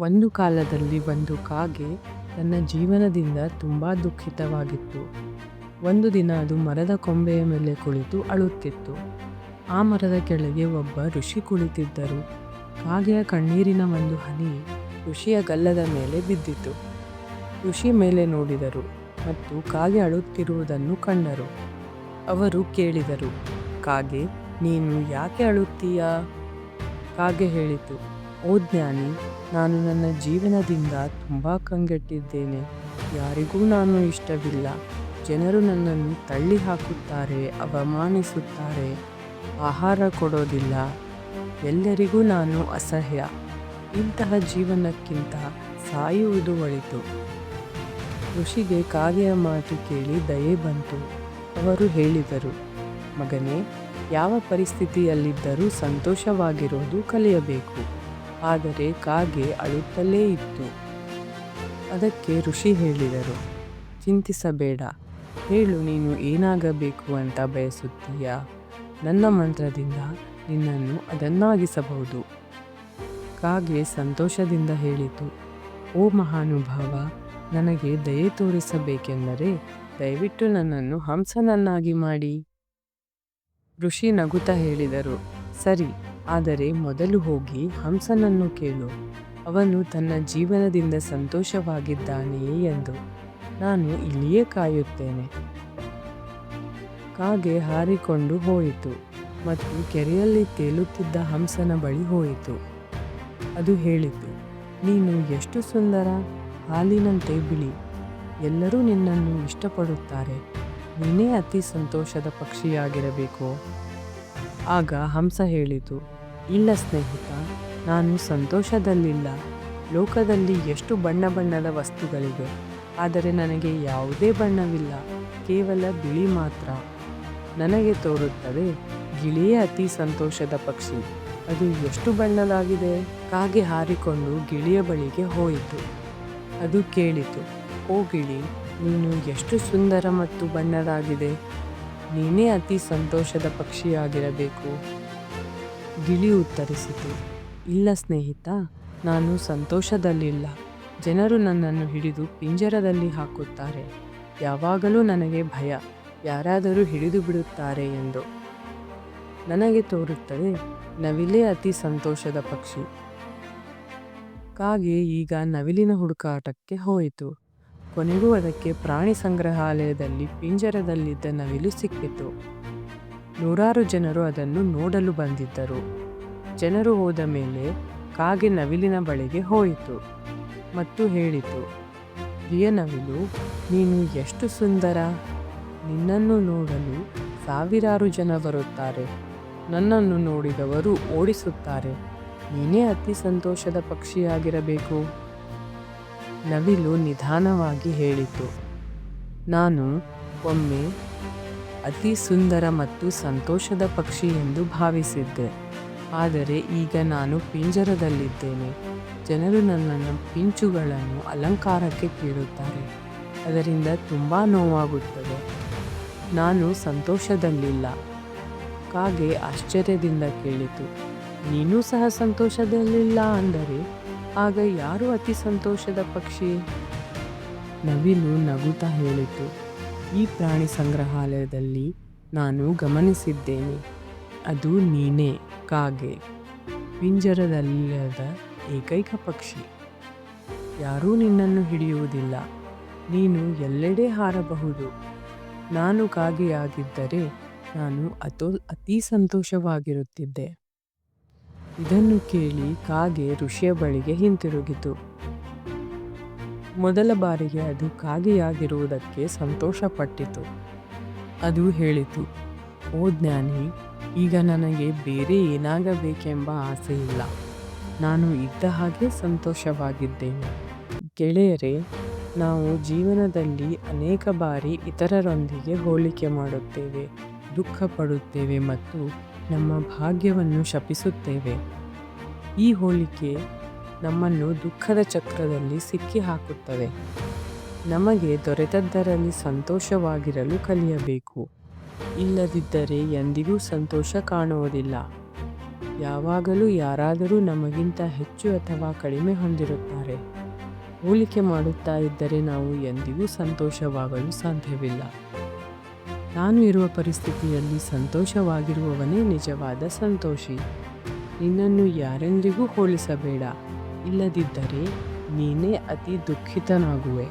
ಒಂದು ಕಾಲದಲ್ಲಿ ಒಂದು ಕಾಗೆ ತನ್ನ ಜೀವನದಿಂದ ತುಂಬ ದುಃಖಿತವಾಗಿತ್ತು. ಒಂದು ದಿನ ಅದು ಮರದ ಕೊಂಬೆಯ ಮೇಲೆ ಕುಳಿತು ಅಳುತ್ತಿತ್ತು. ಆ ಮರದ ಕೆಳಗೆ ಒಬ್ಬ ಋಷಿ ಕುಳಿತಿದ್ದರು. ಕಾಗೆಯ ಕಣ್ಣೀರಿನ ಒಂದು ಹನಿ ಋಷಿಯ ಗಲ್ಲದ ಮೇಲೆ ಬಿದ್ದಿತು. ಋಷಿ ಮೇಲೆ ನೋಡಿದರು ಮತ್ತು ಕಾಗೆ ಅಳುತ್ತಿರುವುದನ್ನು ಕಂಡರು. ಅವರು ಕೇಳಿದರು, ಕಾಗೆ, ನೀನು ಯಾಕೆ ಅಳುತ್ತೀಯಾ? ಕಾಗೆ ಹೇಳಿತು, ಓ ಜ್ಞಾನಿ, ನಾನು ನನ್ನ ಜೀವನದಿಂದ ತುಂಬ ಕಂಗೆಟ್ಟಿದ್ದೇನೆ. ಯಾರಿಗೂ ನಾನು ಇಷ್ಟವಿಲ್ಲ. ಜನರು ನನ್ನನ್ನು ತಳ್ಳಿ ಹಾಕುತ್ತಾರೆ ಅವಮಾನಿಸುತ್ತಾರೆ, ಆಹಾರ ಕೊಡೋದಿಲ್ಲ. ಎಲ್ಲರಿಗೂ ನಾನು ಅಸಹ್ಯ. ಇಂತಹ ಜೀವನಕ್ಕಿಂತ ಸಾಯುವುದು ಒಳಿತು. ಋಷಿಗೆ ಕಾಗೆಯ ಮಾತು ಕೇಳಿ ದಯೆ ಬಂತು. ಅವರು ಹೇಳಿದರು, ಮಗನೇ, ಯಾವ ಪರಿಸ್ಥಿತಿಯಲ್ಲಿದ್ದರೂ ಸಂತೋಷವಾಗಿರೋದು ಕಲಿಯಬೇಕು. ಆದರೆ ಕಾಗೆ ಅಳುತ್ತಲೇ ಇತ್ತು. ಅದಕ್ಕೆ ಋಷಿ ಹೇಳಿದರು, ಚಿಂತಿಸಬೇಡ. ಹೇಳು ನೀನು ಏನಾಗಬೇಕು ಅಂತ ಬಯಸುತ್ತೀಯಾ? ನನ್ನ ಮಂತ್ರದಿಂದ ನಿನ್ನನ್ನು ಅದನ್ನಾಗಿಸಬಹುದು. ಕಾಗೆ ಸಂತೋಷದಿಂದ ಹೇಳಿತು, ಓ ಮಹಾನುಭಾವ, ನನಗೆ ದಯೆ ತೋರಿಸಬೇಕೆಂದರೆ ದಯವಿಟ್ಟು ನನ್ನನ್ನು ಹಂಸನನ್ನಾಗಿ ಮಾಡಿ. ಋಷಿ ನಗುತ್ತಾ ಹೇಳಿದರು, ಸರಿ, ಆದರೆ ಮೊದಲು ಹೋಗಿ ಹಂಸನನ್ನು ಕೇಳು. ಅವನು ತನ್ನ ಜೀವನದಿಂದ ಸಂತೋಷವಾಗಿದ್ದಾನೆಯೇ ಎಂದು. ನಾನು ಇಲ್ಲಿಯೇ ಕಾಯುತ್ತೇನೆ. ಕಾಗೆ ಹಾರಿಕೊಂಡು ಹೋಯಿತು ಮತ್ತು ಕೆರೆಯಲ್ಲಿ ತೇಲುತ್ತಿದ್ದ ಹಂಸನ ಬಳಿ ಹೋಯಿತು. ಅದು ಹೇಳಿತು, ನೀನು ಎಷ್ಟು ಸುಂದರ, ಹಾಲಿನಂತೆ ಬಿಳಿ. ಎಲ್ಲರೂ ನಿನ್ನನ್ನು ಇಷ್ಟಪಡುತ್ತಾರೆ. ನೀನೇ ಅತಿ ಸಂತೋಷದ ಪಕ್ಷಿಯಾಗಿರಬೇಕು. ಆಗ ಹಂಸ ಹೇಳಿತು, ಇಲ್ಲ ಸ್ನೇಹಿತ, ನಾನು ಸಂತೋಷದಲ್ಲಿಲ್ಲ. ಲೋಕದಲ್ಲಿ ಎಷ್ಟು ಬಣ್ಣ ಬಣ್ಣದ ವಸ್ತುಗಳಿವೆ, ಆದರೆ ನನಗೆ ಯಾವುದೇ ಬಣ್ಣವಿಲ್ಲ, ಕೇವಲ ಬಿಳಿ ಮಾತ್ರ. ನನಗೆ ತೋರುತ್ತದೆ, ಗಿಳಿಯೇ ಅತಿ ಸಂತೋಷದ ಪಕ್ಷಿ. ಅದು ಎಷ್ಟು ಬಣ್ಣದಾಗಿದೆ? ಕಾಗೆ ಹಾರಿಕೊಂಡು ಗಿಳಿಯ ಬಳಿಗೆ ಹೋಯಿತು. ಅದು ಕೇಳಿತು, ಓ ಗಿಳಿ, ನೀನು ಎಷ್ಟು ಸುಂದರ ಮತ್ತು ಬಣ್ಣದಾಗಿದೆ. ನೀನೇ ಅತಿ ಸಂತೋಷದ ಪಕ್ಷಿಯಾಗಿರಬೇಕು. ಗಿಳಿ ಉತ್ತರಿಸಿತು, ಇಲ್ಲ ಸ್ನೇಹಿತ, ನಾನು ಸಂತೋಷದಲ್ಲಿಲ್ಲ. ಜನರು ನನ್ನನ್ನು ಹಿಡಿದು ಪಿಂಜರದಲ್ಲಿ ಹಾಕುತ್ತಾರೆ. ಯಾವಾಗಲೂ ನನಗೆ ಭಯ, ಯಾರಾದರೂ ಹಿಡಿದು ಬಿಡುತ್ತಾರೆ ಎಂದು. ನನಗೆ ತೋರುತ್ತದೆ, ನವಿಲೇ ಅತಿ ಸಂತೋಷದ ಪಕ್ಷಿ. ಕಾಗೆ ಈಗ ನವಿಲಿನ ಹುಡುಕಾಟಕ್ಕೆ ಹೋಯಿತು. ಕೊನೆಗೂ ಅದಕ್ಕೆ ಪ್ರಾಣಿ ಸಂಗ್ರಹಾಲಯದಲ್ಲಿ ಪಿಂಜರದಲ್ಲಿದ್ದ ನವಿಲು ಸಿಕ್ಕಿತು. ನೂರಾರು ಜನರು ಅದನ್ನು ನೋಡಲು ಬಂದಿದ್ದರು. ಜನರು ಹೋದ ಮೇಲೆ ಕಾಗೆ ನವಿಲಿನ ಬಳಿಗೆ ಹೋಯಿತು ಮತ್ತು ಹೇಳಿತು, ಪ್ರಿಯ ನವಿಲು, ನೀನು ಎಷ್ಟು ಸುಂದರ. ನಿನ್ನನ್ನು ನೋಡಲು ಸಾವಿರಾರು ಜನ ಬರುತ್ತಾರೆ. ನನ್ನನ್ನು ನೋಡಿದವರು ಓಡಿಸುತ್ತಾರೆ. ನೀನೇ ಅತಿ ಸಂತೋಷದ ಪಕ್ಷಿಯಾಗಿರಬೇಕು. ನವಿಲು ನಿಧಾನವಾಗಿ ಹೇಳಿತು, ನಾನು ಒಮ್ಮೆ ಅತಿ ಸುಂದರ ಮತ್ತು ಸಂತೋಷದ ಪಕ್ಷಿ ಎಂದು ಭಾವಿಸಿದ್ದೆ. ಆದರೆ ಈಗ ನಾನು ಪಿಂಜರದಲ್ಲಿದ್ದೇನೆ. ಜನರು ನನ್ನನ್ನು ಪಿಂಚುಗಳನ್ನು ಅಲಂಕಾರಕ್ಕೆ ಕೀಳುತ್ತಾರೆ. ಅದರಿಂದ ತುಂಬ ನೋವಾಗುತ್ತದೆ. ನಾನು ಸಂತೋಷದಲ್ಲಿಲ್ಲ. ಕಾಗೆ ಆಶ್ಚರ್ಯದಿಂದ ಕೇಳಿತು, ನೀನೂ ಸಹ ಸಂತೋಷದಲ್ಲಿಲ್ಲ ಅಂದರೆ ಆಗ ಯಾರು ಅತಿ ಸಂತೋಷದ ಪಕ್ಷಿ? ನವಿಲು ನಗುತ್ತಾ ಹೇಳಿತು, ಈ ಪ್ರಾಣಿ ಸಂಗ್ರಹಾಲಯದಲ್ಲಿ ನಾನು ಗಮನಿಸಿದ್ದೇನೆ. ಅದು ನೀನೇ, ಕಾಗೆ. ಪಿಂಜರದಲ್ಲಿಲ್ಲದ ಏಕೈಕ ಪಕ್ಷಿ. ಯಾರೂ ನಿನ್ನನ್ನು ಹಿಡಿಯುವುದಿಲ್ಲ. ನೀನು ಎಲ್ಲೆಡೆ ಹಾರಬಹುದು. ನಾನು ಕಾಗೆಯಾಗಿದ್ದರೆ ನಾನು ಅತೋ ಅತಿ ಸಂತೋಷವಾಗಿರುತ್ತಿದ್ದೆ. ಇದನ್ನು ಕೇಳಿ ಕಾಗೆ ಋಷಿಯ ಬಳಿಗೆ ಹಿಂತಿರುಗಿತು. ಮೊದಲ ಬಾರಿಗೆ ಅದು ಕಾಗೆಯಾಗಿರುವುದಕ್ಕೆ ಸಂತೋಷಪಟ್ಟಿತು. ಅದು ಹೇಳಿತು, ಓ ಜ್ಞಾನಿ, ಈಗ ನನಗೆ ಬೇರೆ ಏನಾಗಬೇಕೆಂಬ ಆಸೆಯಿಲ್ಲ. ನಾನು ಇದ್ದ ಹಾಗೆ ಸಂತೋಷವಾಗಿದ್ದೇನೆ. ಗೆಳೆಯರೇ, ನಾವು ಜೀವನದಲ್ಲಿ ಅನೇಕ ಬಾರಿ ಇತರರೊಂದಿಗೆ ಹೋಲಿಕೆ ಮಾಡುತ್ತೇವೆ, ದುಃಖ ಪಡುತ್ತೇವೆ ಮತ್ತು ನಮ್ಮ ಭಾಗ್ಯವನ್ನು ಶಪಿಸುತ್ತೇವೆ. ಈ ಹೋಲಿಕೆ ನಮ್ಮನ್ನು ದುಃಖದ ಚಕ್ರದಲ್ಲಿ ಸಿಕ್ಕಿಹಾಕುತ್ತದೆ. ನಮಗೆ ದೊರೆತದ್ದರಲ್ಲಿ ಸಂತೋಷವಾಗಿರಲು ಕಲಿಯಬೇಕು. ಇಲ್ಲದಿದ್ದರೆ ಎಂದಿಗೂ ಸಂತೋಷ ಕಾಣುವುದಿಲ್ಲ. ಯಾವಾಗಲೂ ಯಾರಾದರೂ ನಮಗಿಂತ ಹೆಚ್ಚು ಅಥವಾ ಕಡಿಮೆ ಹೊಂದಿರುತ್ತಾರೆ ಹೋಲಿಕೆ ಮಾಡುತ್ತಾ ಇದ್ದರೆ ನಾವು ಎಂದಿಗೂ ಸಂತೋಷವಾಗಲು ಸಾಧ್ಯವಿಲ್ಲ ನಾನು ಇರುವ ಪರಿಸ್ಥಿತಿಯಲ್ಲಿ ಸಂತೋಷವಾಗಿರುವವನೇ ನಿಜವಾದ ಸಂತೋಷಿ ನಿನ್ನನ್ನು ಯಾರೆಂದಿಗೂ ಹೋಲಿಸಬೇಡ ಇಲ್ಲದಿದ್ದರೆ ನೀನೇ ಅತಿ ದುಃಖಿತನಾಗುವೆ.